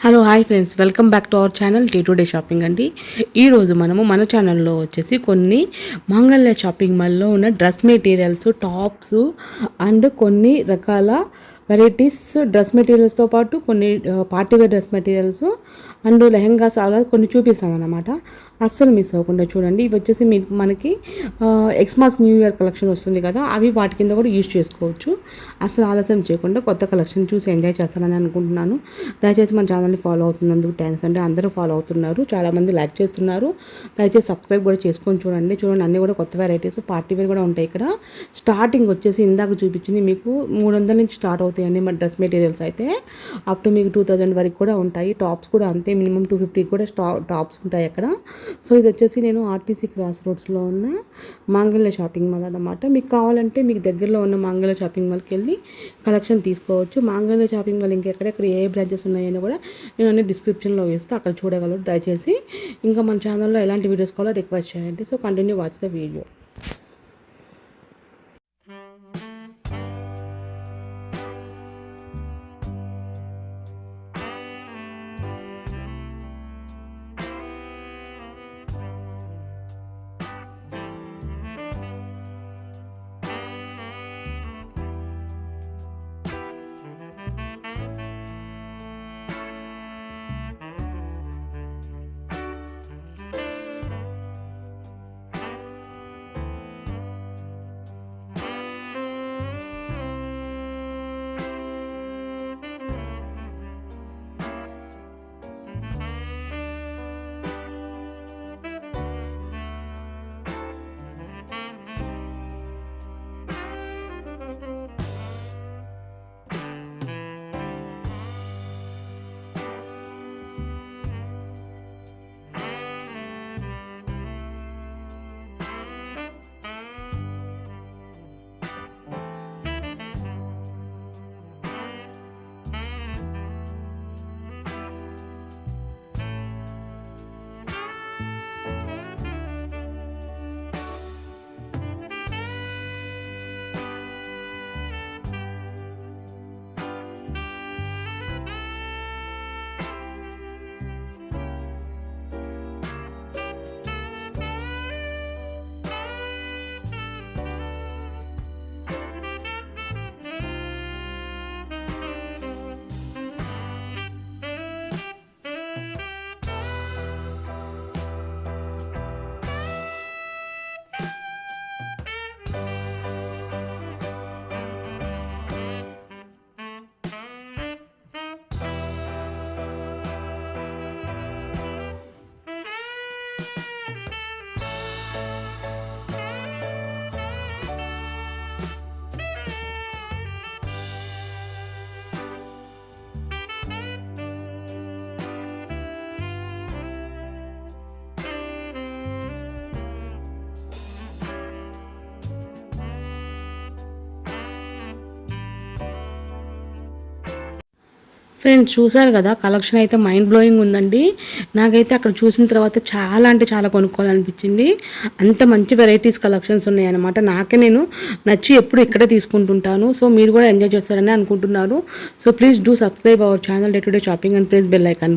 Hello hi friends welcome back to our channel day to day shopping అండి. ఈరోజు మనము మన ఛానల్లో వచ్చేసి కొన్ని మాంగళ్య షాపింగ్ మాల్లో ఉన్న డ్రెస్ మెటీరియల్స్ టాప్స్ అండ్ కొన్ని రకాల వెరైటీస్ డ్రెస్ మెటీరియల్స్తో పాటు కొన్ని party wear dress materials and lehengas అలా కొన్ని చూపిస్తాను అనమాట అస్సలు మిస్ అవ్వకుండా చూడండి. ఇవి వచ్చేసి మీకు మనకి ఎక్స్మాస్ న్యూ ఇయర్ కలెక్షన్ వస్తుంది కదా అవి వాటి కింద కూడా యూజ్ చేసుకోవచ్చు. అసలు ఆలస్యం చేయకుండా కొత్త కలెక్షన్ చూసి ఎంజాయ్ చేస్తానని అనుకుంటున్నాను. దయచేసి మన ఛానల్ని ఫాలో అవుతున్నందుకు థ్యాంక్స్ అంటే అందరూ ఫాలో అవుతున్నారు. చాలామంది లైక్ చేస్తున్నారు. దయచేసి సబ్స్క్రైబ్ కూడా చేసుకొని చూడండి. చూడండి అన్నీ కూడా కొత్త వెరైటీస్ పార్టీ వేర్ కూడా ఉంటాయి ఇక్కడ. స్టార్టింగ్ వచ్చేసి ఇందాక చూపించింది మీకు మూడు వందల నుంచి స్టార్ట్ అవుతాయండి మన డ్రెస్ మెటీరియల్స్ అయితే అప్ టు మీకు టూ థౌజండ్ వరకు కూడా ఉంటాయి. టాప్స్ కూడా అంతే మినిమం టూ ఫిఫ్టీకి కూడా స్టా టాప్స్ ఉంటాయి అక్కడ. సో ఇది వచ్చేసి నేను ఆర్టీసీ క్రాస్ రోడ్స్లో ఉన్న మాంగళ్య షాపింగ్ మాల్ అన్నమాట. మీకు కావాలంటే మీకు దగ్గరలో ఉన్న మాంగళ్య షాపింగ్ మాల్కి వెళ్ళి కలెక్షన్ తీసుకోవచ్చు. మాంగళ్య షాపింగ్ మాల్ ఇంకెక్కడెక్కడ ఏ బ్రాంచెస్ ఉన్నాయని కూడా నేను అన్ని డిస్క్రిప్షన్లో వేస్తే. అక్కడ చూడగలరు. దయచేసి ఇంకా మన ఛానల్లో ఎలాంటి వీడియోస్ కావాలో రిక్వెస్ట్ చేయండి. So continue watch the video. Friends చూసారు కదా కలెక్షన్ అయితే మైండ్ బ్లోయింగ్ ఉందండి. నాకైతే అక్కడ చూసిన తర్వాత చాలా అంటే చాలా కొనుక్కోవాలనిపించింది. అంత మంచి వెరైటీస్ కలెక్షన్స్ ఉన్నాయి అనమాట నాకే నేను నచ్చి ఎప్పుడు ఇక్కడే తీసుకుంటుంటాను. సో మీరు కూడా ఎంజాయ్ చేస్తారని అనుకుంటున్నారు. So please do subscribe our channel day to day shopping and please bell icon